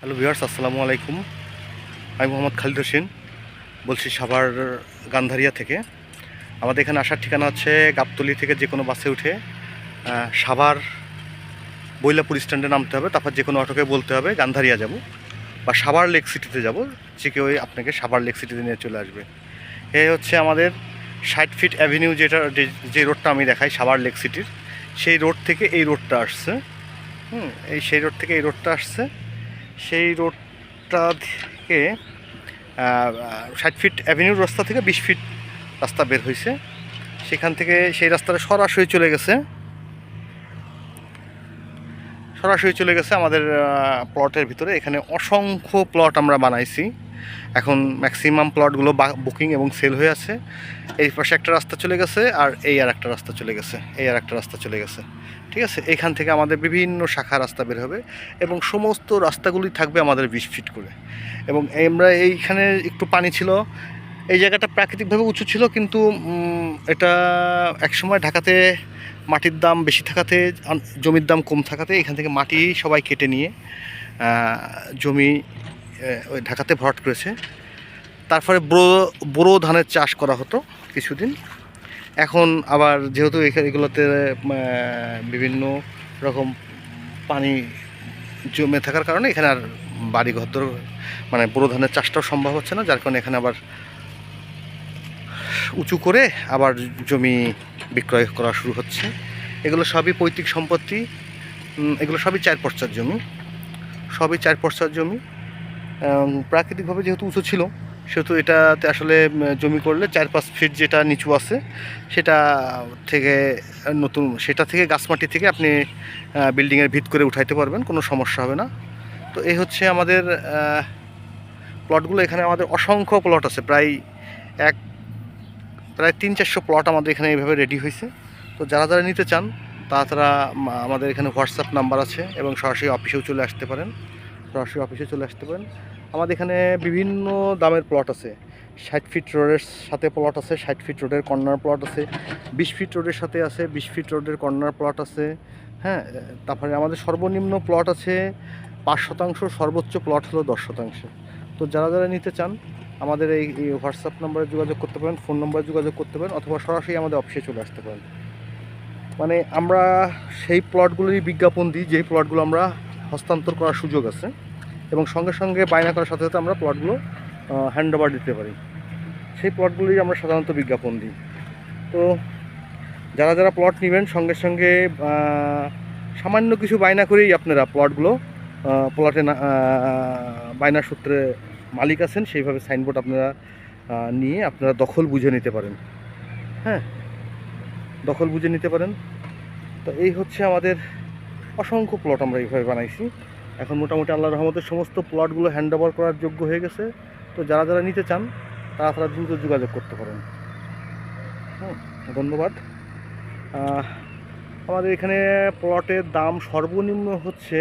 Hello viewers, আসসালামু আলাইকুম। আমি মোহাম্মদ খালিদ হোসেন, বলছি সাভার গান্ধারিয়া থেকে। আমাদের এখানে আসার ঠিকানা হচ্ছে গাবতলি থেকে যে কোনো বাসে উঠে সাভার বৈলাপুর স্ট্যান্ডে নামতে হবে, তারপর যে কোনো অটোকে বলতে হবে, গান্ধারিয়া যাব, বা সাভার লেক সিটিতে যাব, যে কেউ আপনাকে সাভার লেক সিটিতে নিয়ে চলে আসবে। এ হচ্ছে আমাদের ষাট ফিট অ্যাভিনিউ যেটা, যে- যে রোডটা আমি দেখাই, সাভার লেক সিটির, সেই রোড থেকে এই রোডটা আসছে। হুম, এই সেই রোড থেকে এই রোডটা আসছে। সেই রোডটা থেকে ষাট ফিট অ্যাভিনিউর রাস্তা থেকে বিশ ফিট রাস্তা বের হয়েছে সেখান থেকে সেই রাস্তাটা সরাসরি চলে গেছে। সরাসরি চলে গেছে আমাদের প্লটের ভিতরে। এখানে অসংখ্য প্লট আমরা বানাইছি। এখন ম্যাক্সিমাম প্লটগুলো বুকিং এবং সেল হয়ে আছে। এই পাশে একটা রাস্তা চলে গেছে আর এই আর একটা রাস্তা চলে গেছে, এই আর একটা রাস্তা চলে গেছে। ঠিক আছে? এখান থেকে আমাদের বিভিন্ন শাখা রাস্তা বের হবে এবং সমস্ত রাস্তাগুলি থাকবে আমাদের বিশ ফিট করে। এবং আমরা এইখানে একটু পানি ছিল। এই জায়গাটা প্রাকৃতিকভাবে উঁচু ছিল কিন্তু এটা একসময় ঢাকাতে মাটির দাম বেশি থাকাতে জমির দাম কম থাকাতে এখান থেকে মাটি সবাই কেটে নিয়ে জমি ওই ঢাকাতে ভরাট করেছে। তারপরে বোরো বোরো ধানের চাষ করা হতো কিছুদিন। এখন আবার যেহেতু এগুলোতে বিভিন্ন রকম পানি জমে থাকার কারণে এখানে আর বাড়ি ঘর মানে বোরো ধানের চাষটাও সম্ভব হচ্ছে না, যার কারণে এখানে আবার উঁচু করে আবার জমি বিক্রয় করা শুরু হচ্ছে। এগুলো সবই পৈতৃক সম্পত্তি এগুলো সবই চার পর্চার জমি। সবই চার পর্চার জমি। প্রাকৃতিকভাবে যেহেতু উঁচু ছিল, সেহেতু এটাতে আসলে জমি করলে চার পাঁচ ফিট যেটা নিচু আছে, সেটা থেকে নতুন, সেটা থেকে গাছমাটি থেকে আপনি বিল্ডিংয়ের ভিত করে উঠাইতে পারবেন, কোনো সমস্যা হবে না। তো এই হচ্ছে আমাদের প্লটগুলো এখানে আমাদের অসংখ্য প্লট আছে, প্রায় এক, প্রায় তিন চারশো প্লট আমাদের এখানে এইভাবে রেডি হয়েছে তো যারা যারা নিতে চান, তারা আমাদের এখানে হোয়াটসঅ্যাপ নাম্বার আছে এবং সরাসরি অফিসেও চলে আসতে পারেন। সরাসরি অফিসে চলে আসতে পারেন। আমাদের এখানে বিভিন্ন দামের প্লট আছে। ষাট ফিট রোডের সাথে প্লট আছে, ষাট ফিট রোডের কর্নার প্লট আছে, বিশ ফিট রোডের সাথে আছে, বিশ ফিট রোডের কর্নার প্লট আছে হ্যাঁ? তারপরে আমাদের সর্বনিম্ন প্লট আছে, পাঁচ শতাংশ সর্বোচ্চ প্লট হলো দশ শতাংশ। তো যারা যারা নিতে চান, আমাদের এই হোয়াটসঅ্যাপ নম্বরে যোগাযোগ করতে পারেন ফোন নম্বরে যোগাযোগ করতে পারেন, অথবা সরাসরি আমাদের অফিসে চলে আসতে পারেন। মানে আমরা সেই প্লটগুলোরই বিজ্ঞাপন দিই, যেই প্লটগুলো আমরা হস্তান্তর করার সুযোগ আছে এবং সঙ্গে সঙ্গে বায়না করার সাথে সাথে আমরা প্লটগুলো হ্যান্ড ওভার দিতে পারি। সেই প্লটগুলোই আমরা সাধারণত বিজ্ঞাপন দিই। তো যারা যারা প্লট নেবেন, সঙ্গে সঙ্গে সামান্য কিছু বায়না করেই আপনারা প্লটগুলো প্লটে না বায়নার সূত্রে মালিক আছেন, সেইভাবে সাইনবোর্ড আপনারা নিয়ে আপনারা দখল বুঝে নিতে পারেন। হ্যাঁ? দখল বুঝে নিতে পারেন। তো এই হচ্ছে আমাদের অসংখ্য প্লট আমরা এইভাবে বানাইছি। এখন মোটামুটি আল্লাহ রহমতের সমস্ত প্লটগুলো হ্যান্ড ওভার করার যোগ্য হয়ে গেছে। তো যারা যারা নিতে চান, তারা তারা দ্রুত যোগাযোগ করতে পারেন। হুম, ধন্যবাদ। আমাদের এখানে প্লটের দাম সর্বনিম্ন হচ্ছে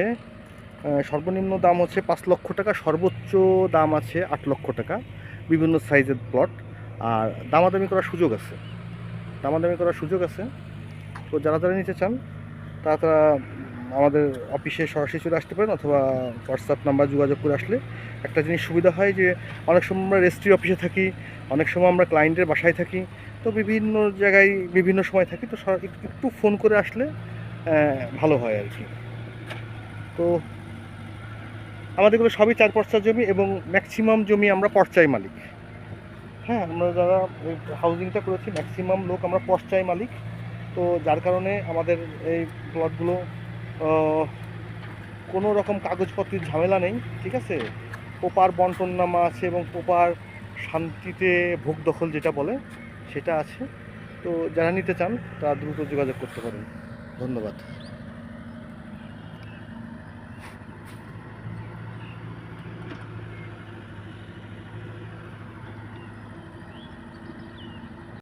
সর্বনিম্ন দাম হচ্ছে পাঁচ লক্ষ টাকা, সর্বোচ্চ দাম আছে আট লক্ষ টাকা, বিভিন্ন সাইজের প্লট আর দামাদামি করার সুযোগ আছে। দামাদামি করার সুযোগ আছে। তো যারা যারা নিতে চান, তারা তারা আমাদের অফিসে সরাসরি চলে আসতে পারেন অথবা হোয়াটসঅ্যাপ নাম্বার যোগাযোগ করে আসলে। একটা জিনিস সুবিধা হয় যে, অনেক সময় আমরা রেজিস্ট্রি অফিসে থাকি, অনেক সময় আমরা ক্লায়েন্টের বাসায় থাকি। তো বিভিন্ন জায়গায় বিভিন্ন সময় থাকি, তো একটু- ফোন করে আসলে ভালো হয় আর কি তো আমাদের এগুলো সবই চার পর্চার জমি এবং ম্যাক্সিমাম জমি আমরা পর্চায় মালিক। হ্যাঁ আমরা যারা হাউজিংটা করেছি ম্যাক্সিমাম লোক আমরা পর্চায় মালিক। তো যার কারণে আমাদের এই প্লটগুলো কোনো রকম কাগজপত্রের ঝামেলা নেই, ঠিক আছে? পোপার বন্টন নামা আছে এবং প্রপার শান্তিতে ভোগ দখল যেটা বলে, সেটা আছে। তো যারা নিতে চান, তারা দ্রুত যোগাযোগ করতে পারেন। ধন্যবাদ।